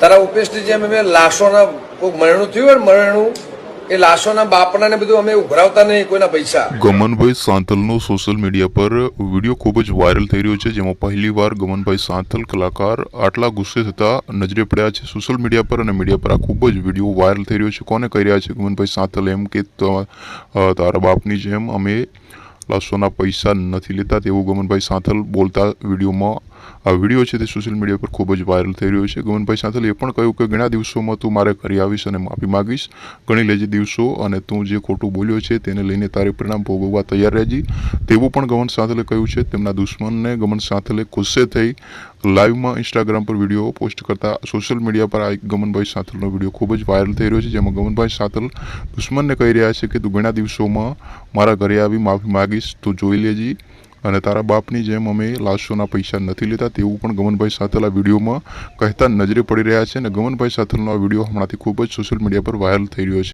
તારા ઉપેશની જેમ અમે લાશોના કોઈક મરણું થયું હોય મરણું, એ લાશોના બાપના ને બધું અમે ઉભરાવતા નહીં કોઈના પૈસા. ગમનભાઈ સાંથલનો સોશિયલ મીડિયા પર વીડિયો ખૂબ જ વાયરલ થઈ રહ્યો છે, જેમાં પહેલીવાર ગમનભાઈ સાંથલ કલાકાર આટલા ગુસ્સે થતા નજરે પડ્યા છે. સોશિયલ મીડિયા પર અને મીડિયા પર આ ખૂબ જ વીડિયો વાયરલ થઈ રહ્યો છે. કોને કહી રહ્યા છે ગમનભાઈ સાંથલ એમ કે તારા બાપની જેમ અમે લાશોના પૈસા નથી લેતા તેવું ગમનભાઈ સાંથલ બોલતા વિડીયોમાં આ વીડિયો છે તે સોશિયલ મીડિયા પર ખૂબ જ વાયરલ થઈ રહ્યો છે. ગમનભાઈ સાંથલે એ પણ કહ્યું કે ઘણા દિવસોમાં તું મારે ઘરે આવીશ અને માફી માગીશ. ગણી લેજે દિવસો અને તું જે ખોટું બોલ્યો છે તેને લઈને તારે પરિણામ ભોગવવા તૈયાર રહેજી. તેવું પણ ગમન સાંથલે કહ્યું છે. તેમના દુશ્મનને ગમન સાંથલે ગુસ્સે થઈ લાઈવમાં ઇન્સ્ટાગ્રામ પર વીડિયો પોસ્ટ કરતા સોશિયલ મીડિયા પર આ એક ગમનભાઈ સાંથલનો વીડિયો ખૂબ જ વાયરલ થઈ રહ્યો છે, જેમાં ગમનભાઈ સાંથલ દુશ્મનને કહી રહ્યા છે કે તું ઘણા દિવસોમાં મારા ઘરે આવી, માફી માગીશ. તું જોઈ લેજી. અને તારા બાપની જેમ અમે લાશોના પૈસા નથી લેતા તેવું પણ ગમનભાઈ સાથેલા વિડીયોમાં કહેતા નજરે પડી રહ્યા છે અને ગમનભાઈ સાથલનો આ વીડિયો હમણાંથી ખૂબ જ સોશિયલ મીડિયા પર વાયરલ થઈ રહ્યો છે.